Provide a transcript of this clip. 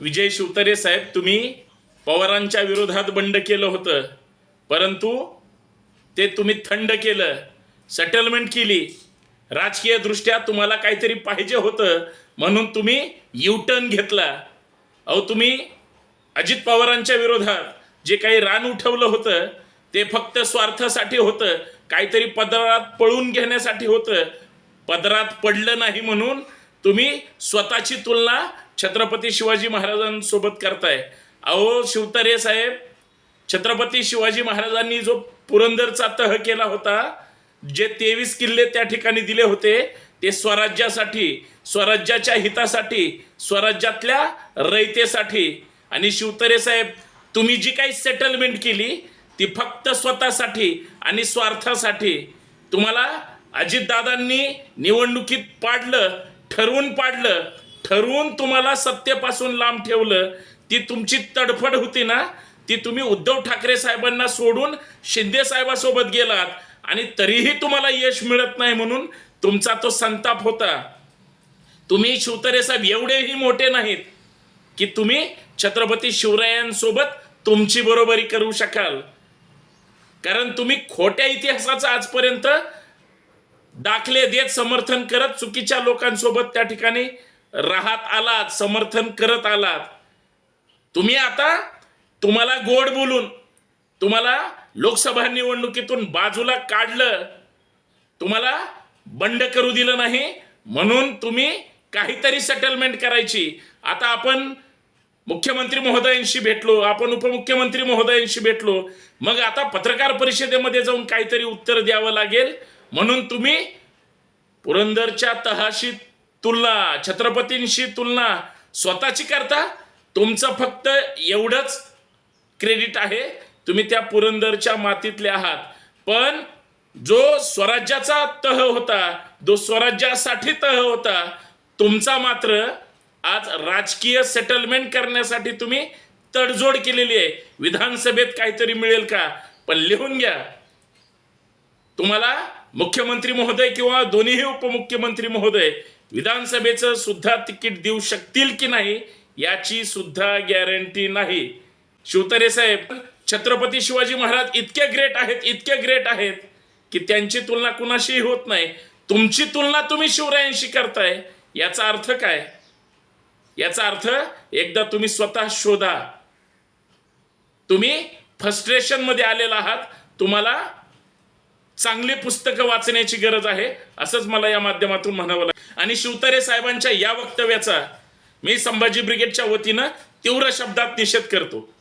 विजय शिवतरे साहेब तुम्ही पवारांच्या विरोधात बंड केलं होतं. परंतु ते तुम्ही थंड केलं सेटलमेंट केली. राजकीयदृष्ट्या तुम्हाला काहीतरी पाहिजे होतं म्हणून तुम्ही युटर्न घेतला. अहो तुम्ही अजित पवारांच्या विरोधात जे काही रान उठवलं होतं ते फक्त स्वार्थासाठी होतं काहीतरी पदरात पळून घेण्यासाठी होतं. पदरात पडलं नाही म्हणून तुम्ही स्वतःची तुलना छत्रपती शिवाजी महाराजांसोबत करताय. अहो शिवतरे साहेब छत्रपती शिवाजी महाराजांनी जो पुरंदरचा तह केला होता जे तेवीस किल्ले त्या ठिकाणी दिले होते ते स्वराज्यासाठी स्वराज्याच्या हितासाठी स्वराज्यातल्या रयतेसाठी. आणि शिवतरे साहेब तुम्ही जी काही सेटलमेंट केली ती फक्त स्वतःसाठी आणि स्वार्थासाठी. तुम्हाला अजितदादांनी निवडणुकीत पाडलं ठरवून पाडलं ठरवून तुम्हाला सत्तेपासून लांब ठेवलं ती तुमची तडफड होती ना ती तुम्ही उद्धव ठाकरे साहेबांना सोडून शिंदे साहेबासोबत गेलात आणि तरीही तुम्हाला यश मिळत नाही म्हणून तुमचा तो संताप होता. तुम्ही शिवतरे साहेब एवढेही मोठे नाहीत की तुम्ही छत्रपती शिवरायांसोबत तुमची बरोबरी करू शकाल. कारण तुम्ही खोट्या इतिहासाचा आजपर्यंत दाखले देत समर्थन करत चुकीच्या लोकांसोबत त्या ठिकाणी राहत आलात समर्थन करत आलात. तुम्ही आता तुम्हाला गोड बोलून तुम्हाला लोकसभा निवडणुकीतून बाजूला काढलं तुम्हाला बंड करू दिलं नाही म्हणून तुम्ही काहीतरी सेटलमेंट करायची. आता आपण मुख्यमंत्री महोदयांशी भेटलो आपण उपमुख्यमंत्री महोदयांशी भेटलो मग आता पत्रकार परिषदेमध्ये जाऊन काहीतरी उत्तर द्यावं लागेल म्हणून तुम्ही पुरंदरच्या तहाशी तुलना छत्रपतींशी तुलना स्वतःची करता तुमचं फक्त एवढंच क्रेडिट आहे तुम्ही त्या पुरंदरच्या मातीतले आहात. पण जो स्वराज्याचा तह होता जो स्वराज्यासाठी तह होता तुमचा मात्र आज राजकीय सेटलमेंट करण्यासाठी तुम्ही तडजोड केलेली आहे. विधानसभेत काहीतरी मिळेल का? पण लिहून घ्या. तुम्हाला मुख्यमंत्री महोदय किंवा दोन्हीही उपमुख्यमंत्री महोदय विधानसभेचं सुद्धा तिकीट देऊ शकतील की नाही याची सुद्धा गॅरंटी नाही. शिवतरे साहेब छत्रपती शिवाजी महाराज इतके ग्रेट आहेत इतके ग्रेट आहेत की त्यांची तुलना कुणाशीही होत नाही. तुमची तुलना तुम्ही शिवरायांशी करताय याचा अर्थ काय? याचा अर्थ एकदा तुम्ही स्वतः शोधा. तुम्ही फ्रस्ट्रेशनमध्ये आलेला आहात तुम्हाला चांगले पुस्तकं वाचण्याची गरज आहे असंच मला या माध्यमातून म्हणावं लागेल. आणि शिवतारे साहेबांच्या या वक्तव्याचा मी संभाजी ब्रिगेडच्या वतीनं तीव्र शब्दात निषेध करतो.